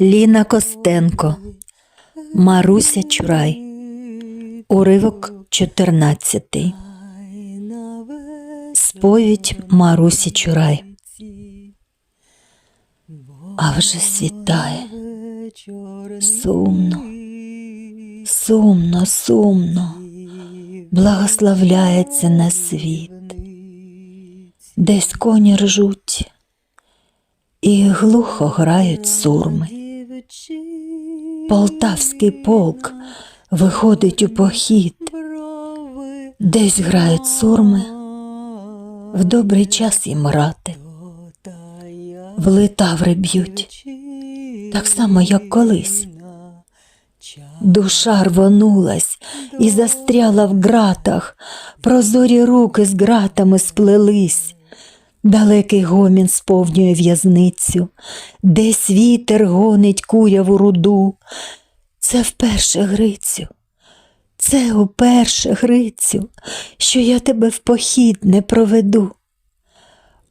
Ліна Костенко, Маруся Чурай, уривок 14. Сповідь Марусі Чурай. А вже світає. Сумно, сумно, сумно, благословляється на світ. Десь коні ржуть і глухо грають сурми. Полтавський полк виходить у похід, десь грають сурми, в добрий час їм рати, в литаври б'ють, так само, як колись. Душа рвонулась і застряла в ґратах, прозорі руки з ґратами сплелись. Далекий гомін сповнює в'язницю, десь вітер гонить куряву руду. Це вперше, Грицю, це уперше, Грицю, що я тебе в похід не проведу.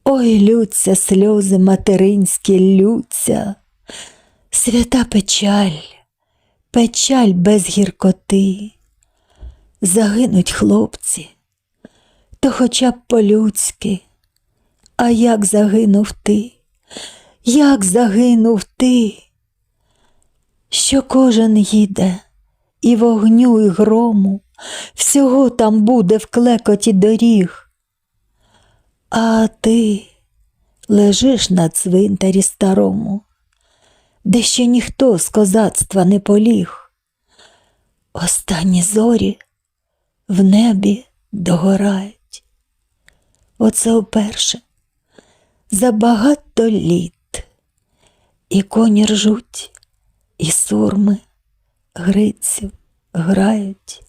Ой, лються сльози материнські, лються, свята печаль, печаль без гіркоти. Загинуть хлопці, то хоча б по-людськи. А як загинув ти, як загинув ти, що кожен їде, і вогню, і грому, всього там буде в клекоті доріг. А ти лежиш на цвинтарі старому, де ще ніхто з козацтва не поліг. Останні зорі в небі догорають. Оце вперше за багато літ. І коні ржуть, і сурми, Грицю грають.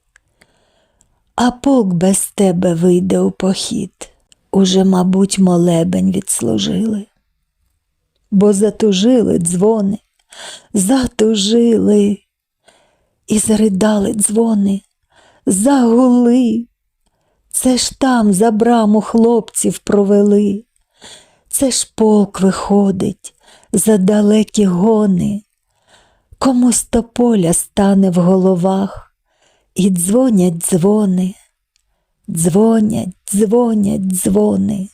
А полк без тебе вийде у похід. Уже, мабуть, молебень відслужили. Бо затужили дзвони, затужили, і заридали дзвони, загули. Це ж там за браму хлопців провели. Це ж полк виходить за далекі гони, комусь тополя стане в головах, і дзвонять дзвони, дзвонять, дзвонять дзвони.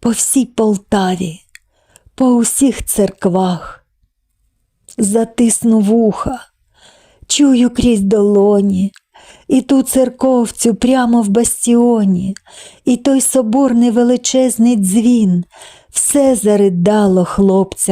По всій Полтаві, по усіх церквах. Затисну вуха, чую крізь долоні, і ту церковцю прямо в бастіоні, і той соборний величезний дзвін, все заридало хлопцям